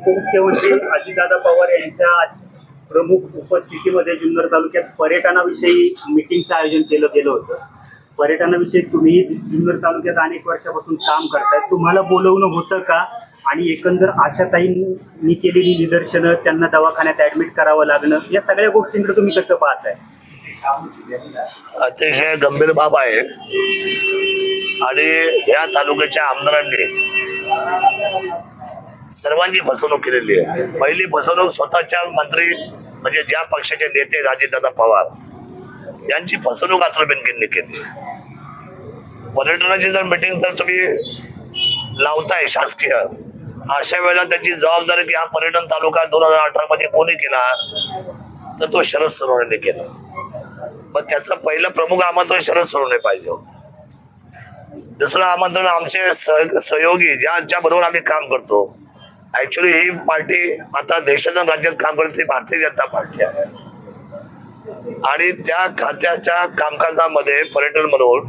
उपमुख्यमंत्री अजितदादा पवार यांच्या प्रमुख उपस्थितीमध्ये जुन्नर तालुक्यात पर्यटनाविषयी मिटिंगचं आयोजन केलं गेलं होतं. पर्यटनाविषयी तुम्ही जुन्नर तालुक्यात अनेक वर्षापासून काम करताय. तुम्हाला बोलवणं होतं का? आणि एकंदर आशाताईंनी केलेली निदर्शनं त्यांना दवाखान्यात ऍडमिट करावं लागणं या सगळ्या गोष्टींकडे तुम्ही कसं पाहताय? अतिशय गंभीर बाब आहे. आणि या तालुक्याच्या आमदारांनी सर्वांची फसवणूक केलेली आहे. पहिली फसवणूक स्वतःच्या मंत्री म्हणजे ज्या पक्षाचे नेते राजेदादा पवार यांची फसवणूक अतुल बेनकेंनी केली. पर्यटनाची जर मिटिंग जर तुम्ही लावताय शासकीय अशा वेळेला त्याची जबाबदारी की हा पर्यटन तालुका दोन हजार अठरा मध्ये कोणी केला तर तो शरद सोनवणेने केला. मग त्याचं पहिलं प्रमुख आमंत्रण शरद सोडवणे पाहिजे होतं. दुसरं आमंत्रण आमचे सह सहयोगी ज्यांच्या बरोबर आम्ही काम करतो ऍक्च्युली ही पार्टी आता देशाच्या राज्यात काम करत ती भारतीय जनता पार्टी आहे. आणि त्या खात्याच्या कामकाजामध्ये पर्यटन म्हणून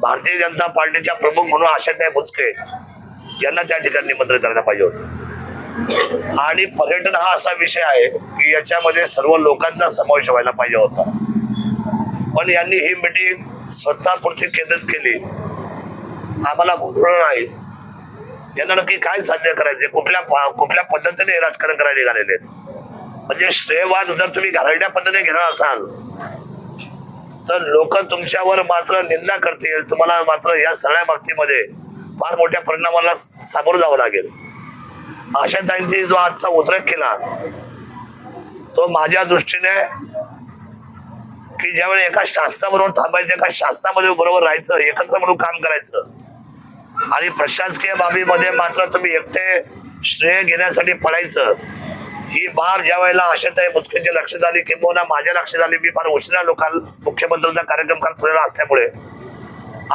भारतीय जनता पार्टीच्या प्रमुख म्हणून आशाताई बुचके यांना त्या ठिकाणी निमंत्रित करायला पाहिजे होतं. आणि पर्यटन हा असा विषय आहे की याच्यामध्ये सर्व लोकांचा समावेश व्हायला पाहिजे होता. पण यांनी ही मिटिंग स्वतःपुरती केंद्रित केली. आम्हाला बोलवलं नाही. यांना नक्की काय साध्य करायचे कुठल्या कुठल्या पद्धतीने राजकारण करायला निघालेले म्हणजे श्रेयवाद जर तुम्ही घालवल्या पद्धतीने घेणार असाल तर लोक तुमच्यावर मात्र निंदा करतील. तुम्हाला मात्र या सगळ्या बाबतीमध्ये फार मोठ्या परिणामाला सामोरं जावं लागेल. अशा त्यांनी जो आजचा उद्रेक केला तो माझ्या दृष्टीने की ज्यावेळी एका शास्त्राबरोबर थांबायचं एका शास्त्रामध्ये बरोबर राहायचं एकत्र म्हणून काम करायचं आणि प्रशासकीय बाबीमध्ये मात्र तुम्ही एकटे श्रेय घेण्यासाठी पडायचं. ही बाब ज्या वेळेला आशाताई मुस्किनच्या लक्षात आली किंबहुना माझ्या लक्षात आली मी फार उशिरा लोकां मुख्यमंत्र्यांचा कार्यक्रम काल पुण्याला असल्यामुळे.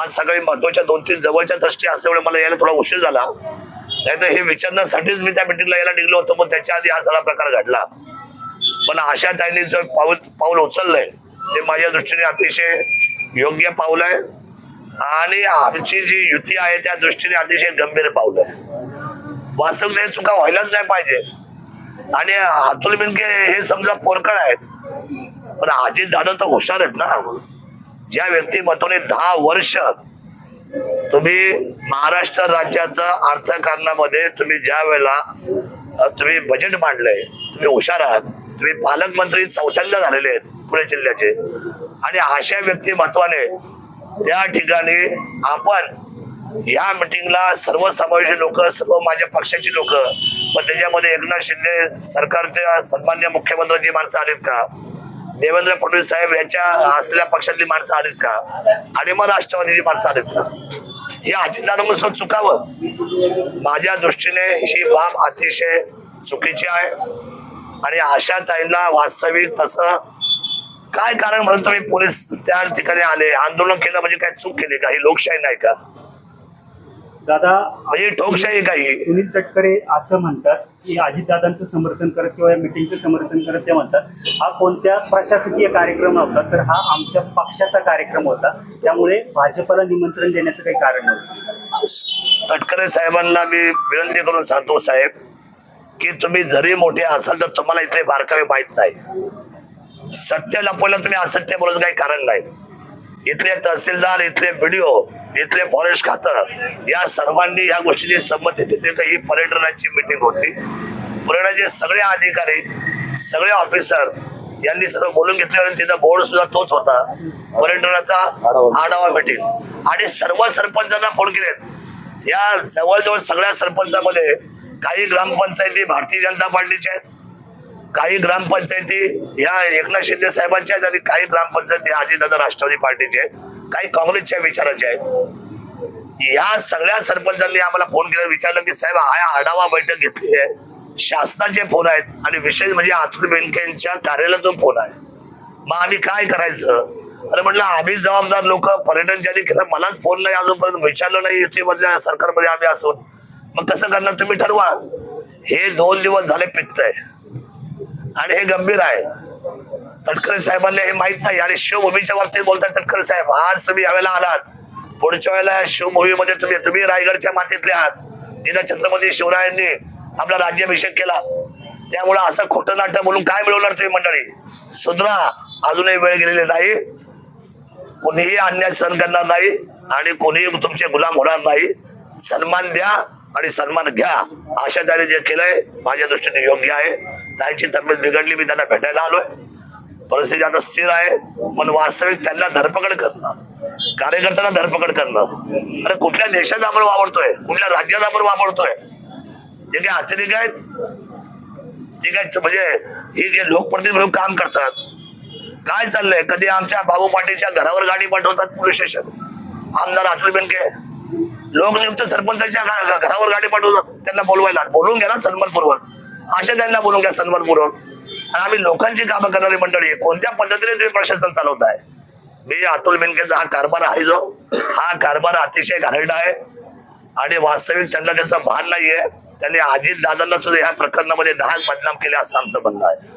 आज सगळी महत्त्वाच्या दोन तीन जवळच्या दृष्टी असल्यामुळे मला यायला थोडा उशीर झाला. नाहीतर हे विचारण्यासाठीच मी त्या मिटिंगला यायला निघलो होतो पण त्याच्या आधी हा सगळा प्रकार घडला. पण आशाताईंनी जर जो पाऊल पाऊल उचललंय ते माझ्या दृष्टीने अतिशय योग्य पाऊल आहे. आणि आमची जी युती आहे त्या दृष्टीने अतिशय गंभीर पावलं आहे. वास्तविक हे चुका व्हायलाच नाही पाहिजे. आणि अतुल बेनके हे समजा पोरकड आहेत. पण अजित दादा तर हुशार आहेत ना. ज्या व्यक्तिमत्वाने दहा वर्ष तुम्ही महाराष्ट्र राज्याचं अर्थकारणामध्ये तुम्ही ज्या वेळेला तुम्ही बजेट मांडलंय तुम्ही हुशार आहात तुम्ही पालकमंत्री चौथ्यांदा झालेले आहेत पुणे जिल्ह्याचे. आणि अशा व्यक्तिमत्वाने त्या ठिकाणी आपण या मिटिंगला सर्वसमावेशी लोक सर्व माझ्या पक्षाची लोक पण त्याच्यामध्ये एकनाथ शिंदे सरकारच्या सन्मान्य मुख्यमंत्र्यांची माणसं आलीत का? देवेंद्र फडणवीस साहेब यांच्या असलेल्या पक्षातली माणसं आलीत का? आणि मग राष्ट्रवादीची माणसं आलीत का? हे नमस्कार चुकावं. माझ्या दृष्टीने ही बाब अतिशय चुकीची आहे. आणि अशा ताईंना वास्तविक तसं काय कारण म्हणून तुम्ही पोलीस त्या ठिकाणी आले? आंदोलन केलं म्हणजे काय चूक केली का? ही लोकशाही नाही का? दादा म्हणजे ठोकशाही काही सुनील तटकरे असं म्हणतात की अजितदादांचं समर्थन करत किंवा या मिटिंगचं समर्थन करत ते म्हणतात. हा कोणत्या प्रशासकीय कार्यक्रम नव्हता तर हा आमच्या पक्षाचा कार्यक्रम होता. त्यामुळे भाजपला निमंत्रण देण्याचं काही कारण नव्हतं. तटकरे साहेबांना मी विनंती करून सांगतो साहेब की तुम्ही जरी मोठे असाल तर तुम्हाला इथले बारकावे माहीत नाही. सत्य लपवलं तुम्ही असत्य बोलत काही कारण नाही. इथले तहसीलदार इथले बीडीओ इथले फॉरेस्ट खातं या सर्वांनी या गोष्टीची संमती दिली तर ही पर्यटनाची मिटिंग होती. पर्यटनाचे सगळे अधिकारी सगळे ऑफिसर यांनी सर्व बोलून घेतले आणि तिथं बोर्ड सुद्धा तोच होता. पर्यटनाचा आढावा मिटिंग आणि सर्व सरपंचांना फोन केलेत या जवळजवळ सगळ्या सरपंचामध्ये काही ग्रामपंचायती भारतीय जनता पार्टीच्या आहेत. काही ग्रामपंचायती या एकनाथ शिंदे साहेबांच्या आहेत आणि काही ग्रामपंचायती अजितदादा राष्ट्रवादी पार्टीचे आहेत. काही काँग्रेसच्या विचाराचे आहेत. या सगळ्या सरपंचांनी आम्हाला फोन केला. विचारलं की साहेब हा आढावा बैठक घेतली आहे. शासनाचे फोन आहेत आणि विशेष म्हणजे अतुल बेनकेंच्या कार्यालयातून फोन आहे. मग आम्ही काय करायचं? अरे म्हटलं आम्ही जबाबदार लोक. पर्यटन ज्यांनी केलं मलाच फोन नाही अजूनपर्यंत. विचारलं नाही युतीमधल्या सरकारमध्ये आम्ही असून. मग कसं करणार? तुम्ही ठरवा. हे दोन दिवस झाले पित्त आहे. आणि हे गंभीर आहे. तटकरे साहेबांना हे माहीत नाही आणि शिवभूमीच्या बाबतीत बोलताय तटकरे साहेब आज तुम्ही यावेळेला आलात. पुढच्या वेळेला शिवभूमीमध्ये तुम्ही तुम्ही रायगडच्या मातीतले आहात. निदा छत्रपती शिवरायांनी आपला राज्याभिषेक केला. त्यामुळे असं खोटं नाटक म्हणून काय मिळवणार तुम्ही मंडळी? सुधरा अजूनही वेळ गेलेली नाही. कोणीही अन्याय सहन करणार नाही आणि कोणीही तुमचे गुलाम होणार नाही. सन्मान द्या आणि सन्मान घ्या. अशा त्याने जे केलंय माझ्या दृष्टीने योग्य आहे. त्यांची तब्येत बिघडली मी त्यांना भेटायला आलोय. परिस्थिती आता स्थिर आहे. पण वास्तविक त्यांना धरपकड करणं कार्यकर्त्यांना धरपकड करणं अरे कुठल्या देशात आपण वापरतोय कुठल्या राज्यात आपण वापरतोय जे काही अतिरेक आहेत जे काय म्हणजे हे जे लोकप्रतिनिधी म्हणून काम करतात काय चाललंय? कधी आमच्या बाबू पाटीलच्या घरावर गाडी पाठवतात पोलीस स्टेशन? आमदार अतुल बेनके. लोकनियुक्त सरपंचाच्या घरावर गाडी पाठवतात त्यांना बोलवायला. बोलून घ्या ना सन्मानपूर्वक अशा त्यांना बोलून घ्या सन्मानपूर्वक आणि आम्ही लोकांची कामं करणारी मंडळी. कोणत्या पद्धतीने तुम्ही प्रशासन चालवताय? मी अतुल बेनकेचा हा कारभार आहे जो. हा कारभार अतिशय घाणेरडा आहे. आणि वास्तविक त्यांना त्याचं भान नाहीये. त्यांनी अजित दादांना सुद्धा ह्या प्रकरणामध्ये दहा बदनाम केले असं आमचं म्हणणं आहे.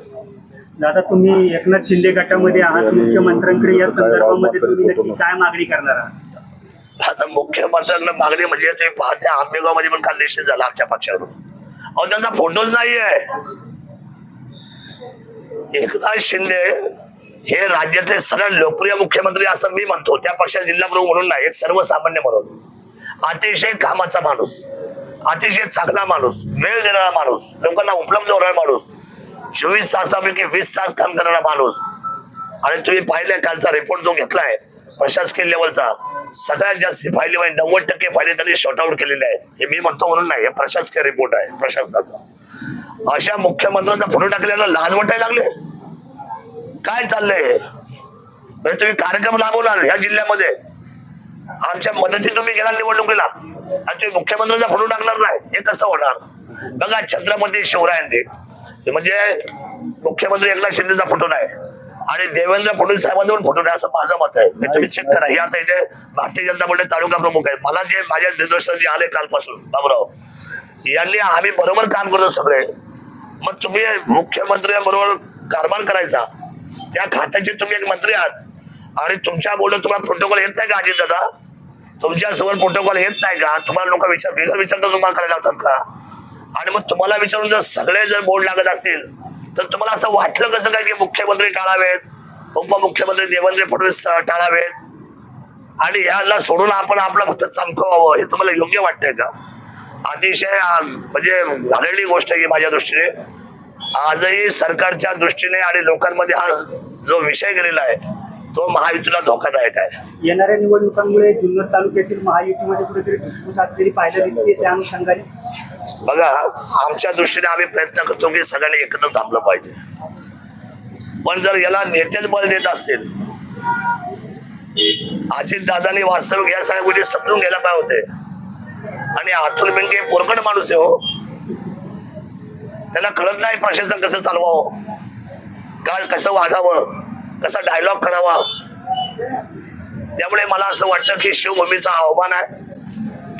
दादा तुम्ही एकनाथ शिंदे गटामध्ये आहात. मुख्यमंत्र्यांकडे या संदर्भामध्ये तुम्ही नक्की काय मागणी करणार आहात? आता मुख्यमंत्र्यांना मागणी म्हणजे तुम्ही पाहत्या आंबेगावमध्ये पण काल निश्चित झाला आमच्या पक्षाकडून अहो त्यांचा फोटोच नाहीये. एकनाथ शिंदे हे राज्यातले सगळ्यात लोकप्रिय मुख्यमंत्री असं मी म्हणतो. त्या पक्षात जिल्हा प्रमुख म्हणून नाही एक सर्वसामान्य म्हणून. अतिशय कामाचा माणूस अतिशय चांगला माणूस वेळ देणारा माणूस लोकांना उपलब्ध होणारा माणूस चोवीस तासापैकी वीस तास काम करणारा माणूस. आणि तुम्ही पाहिले कालचा रिपोर्ट जो घेतलाय प्रशासकीय लेवलचा सगळ्यात जास्त फायले म्हणजे नव्वद टक्के फायले त्यांनी शॉर्टआउट केलेले आहेत. हे मी म्हणतो म्हणून नाही हे प्रशासकीय रिपोर्ट आहे प्रशासनाचा. अशा मुख्यमंत्र्यांचा फोटो टाकल्याला लहान वाटायला लागले. काय चाललंय म्हणजे तुम्ही कार्यक्रम राबवणार या जिल्ह्यामध्ये. आमच्या मदती तुम्ही गेला निवडणुकीला. आणि तुम्ही मुख्यमंत्र्यांचा फोटो टाकणार नाही. हे कसं होणार? बघा छत्रपती शिवरायांनी. हे म्हणजे मुख्यमंत्री एकनाथ शिंदेचा फोटो नाही. आणि देवेंद्र फडणवीस साहेबांचा पण फोटो नाही असं माझं मत आहे. मी तुम्ही चेक करा हे आता इथे भारतीय जनता पक्षाचे तालुका प्रमुख आहे. मला जे माझ्या निदर्शन जे आले कालपासून बाबराव यांनी आम्ही बरोबर काम करतो सगळे. मग तुम्ही मुख्यमंत्र्यांबरोबर कारभार करायचा. त्या खात्याचे तुम्ही एक मंत्री आहात. आणि तुमच्या बोलून तुम्हाला प्रोटोकॉल येत नाही का अजित दादा? तुमच्या प्रोटोकॉल येत नाही का? तुम्हाला लोक विचार बिगर विचारता तुम्हाला करायला लावतात का? आणि मग तुम्हाला विचारून जर सगळे जर बोर्ड लागत असतील तर तुम्हाला असं वाटलं कसं काय की मुख्यमंत्री टाळावेत? उपमुख्यमंत्री देवेंद्र फडणवीस टाळावेत? आणि ह्याला सोडून आपण आपलं फक्त चमकवावं हे तुम्हाला योग्य वाटतंय का? अतिशय म्हणजे घालेली गोष्ट आहे ही माझ्या दृष्टीने. आजही सरकारच्या दृष्टीने आणि लोकांमध्ये हा जो विषय गेलेला आहे तो महायुतीला धोकादायक आहे. येणाऱ्या निवडणुकांमुळे जुन्नर तालुक्यातील महायुतीमध्ये कुठेतरी धुसफूस असलेली पाहायला दिसते त्या अनुषंगाने. बघा आमच्या दृष्टीने आम्ही प्रयत्न करतो की सगळ्यांनी एकत्र थांबलं पाहिजे. पण जर याला नेतेच बळ देत असतील अजित दादानी वास्तविक या सगळ्या गोष्टी समजून घ्यायला पाहिजे होते. आणि अतुल बेनके पोरकट माणूस आहे हो. त्याला कळत नाही प्रशासन कसं चालवावं काय कसं वागावं. कसा डायलॉग करावा? त्यामुळे मला असं वाटतं की शिवभूमीचा आव्हान आहे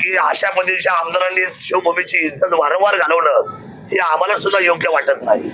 की अशा पद्धतीच्या आमदारांनी शिवभूमीची इज्जत वारंवार घालवणं हे आम्हाला सुद्धा योग्य वाटत नाही.